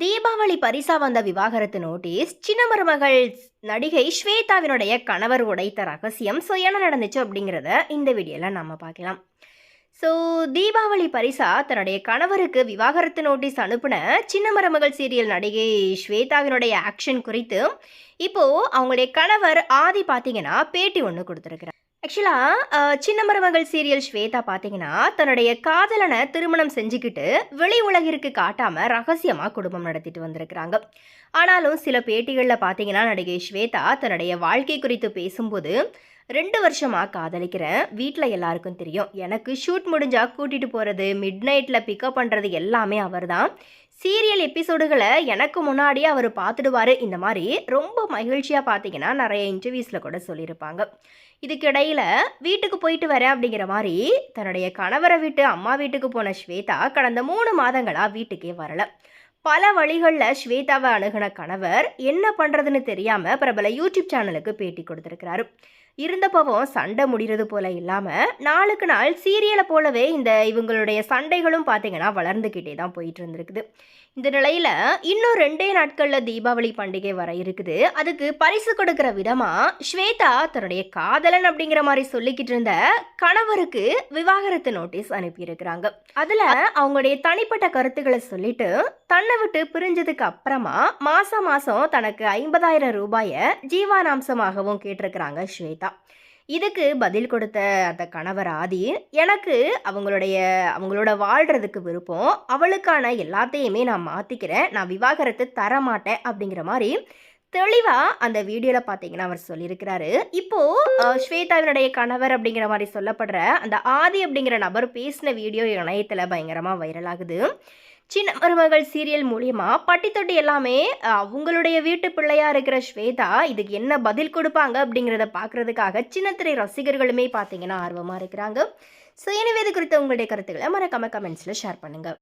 தீபாவளி பரிசா வந்த விவாகரத்து நோட்டீஸ் சின்ன மருமகள் நடிகை ஸ்வேதாவினுடைய கணவர் உடைத்த ரகசியம் ஸோ என்ன நடந்துச்சு அப்படிங்கிறத இந்த வீடியோவில் நம்ம பார்க்கலாம். ஸோ தீபாவளி பரிசா தன்னுடைய கணவருக்கு விவாகரத்து நோட்டீஸ் அனுப்பின சின்ன மருமகள் சீரியல் நடிகை ஸ்வேதாவினுடைய ஆக்ஷன் குறித்து இப்போது அவங்களுடைய கணவர் ஆதி பார்த்தீங்கன்னா பேட்டி ஒன்று கொடுத்துருக்கிறார். ஆக்சுவலாக சின்ன மருமகள் சீரியல் ஸ்வேதா பார்த்தீங்கன்னா தன்னுடைய காதலனை திருமணம் செஞ்சுக்கிட்டு வெளி உலகிற்கு காட்டாமல் ரகசியமாக குடும்பம் நடத்திட்டு வந்திருக்கிறாங்க. ஆனாலும் சில பேட்டிகளில் பார்த்தீங்கன்னா நடிகை ஸ்வேதா தன்னுடைய வாழ்க்கை குறித்து பேசும்போது ரெண்டு வருஷமாக காதலிக்கிறேன் வீட்டில் எல்லாருக்கும் தெரியும். எனக்கு ஷூட் முடிஞ்சால் கூட்டிகிட்டு போகிறது மிட் நைட்டில் பிக்கப் பண்ணுறது எல்லாமே அவர்தான். சீரியல் எபிசோடுகளை எனக்கு முன்னாடியே அவர் பார்த்துடுவார். இந்த மாதிரி ரொம்ப மகிழ்ச்சியாக பார்த்தீங்கன்னா நிறைய இன்டர்வியூஸில் கூட சொல்லியிருப்பாங்க. இதுக்கிடையில் வீட்டுக்கு போயிட்டு வரேன் அப்படிங்கிற மாதிரி தன்னுடைய கணவரை விட்டு அம்மா வீட்டுக்கு போன ஸ்வேதா கடந்த மூணு மாதங்களாக வீட்டுக்கே வரலை. பல வழிகளில் ஸ்வேதாவை அணுகின கணவர் என்ன பண்ணுறதுன்னு தெரியாமல் பிரபல யூடியூப் சேனலுக்கு பேட்டி கொடுத்துருக்கிறாரு. இருந்தப்பவும் சண்டை முடிகிறது போல இல்லாமல் நாளுக்கு நாள் சீரியலை போலவே இந்த இவங்களுடைய சண்டைகளும் பார்த்தீங்கன்னா வளர்ந்துக்கிட்டே தான் போயிட்டு இருந்திருக்குது. இந்த நிலையில் இன்னும் ரெண்டே நாட்களில் தீபாவளி பண்டிகை வர இருக்குது. அதுக்கு பரிசு கொடுக்குற விதமாக ஸ்வேதா தன்னுடைய காதலன் அப்படிங்கிற மாதிரி சொல்லிக்கிட்டு இருந்த கணவருக்கு விவாகரத்து நோட்டீஸ் அனுப்பியிருக்கிறாங்க. அதில் அவங்களுடைய தனிப்பட்ட கருத்துக்களை சொல்லிட்டு தன்னை விட்டு பிரிஞ்சதுக்கு அப்புறமா மாசம் மாசம் தனக்கு ஐம்பதாயிரம் ரூபாயை ஜீவானாம்சமாகவும் கேட்டிருக்கிறாங்க ஸ்வேதா. இதுக்கு பதில் கொடுத்த அந்த கணவர் ஆதி எனக்கு அவங்களுடைய அவங்களோட வாழ்கிறதுக்கு விருப்பம். அவளுக்கான எல்லாத்தையுமே நான் மாற்றிக்கிறேன் நான் விவாகரத்து தர மாட்டேன் அப்படிங்கிற மாதிரி தெளிவாக அந்த வீடியோவில் பார்த்தீங்கன்னா அவர் சொல்லியிருக்கிறாரு. இப்போது ஸ்வேதாவினுடைய கணவர் அப்படிங்கிற மாதிரி சொல்லப்படுற அந்த ஆதி அப்படிங்கிற நபர் பேசின வீடியோ இணையத்தில் பயங்கரமாக வைரல் ஆகுது. சின்ன மருமகள் சீரியல் மூலியமா பட்டி தொட்டி எல்லாமே அவங்களுடைய வீட்டு பிள்ளையா இருக்கிற ஸ்வேதா இதுக்கு என்ன பதில் கொடுப்பாங்க அப்படிங்கிறத பார்க்குறதுக்காக சின்னத்திரை ரசிகர்களுமே பார்த்தீங்கன்னா ஆர்வமாக இருக்கிறாங்க. ஸோ எனவே இது குறித்த உங்களுடைய கருத்துக்களை மறக்காம கமெண்ட்ஸில் ஷேர் பண்ணுங்கள்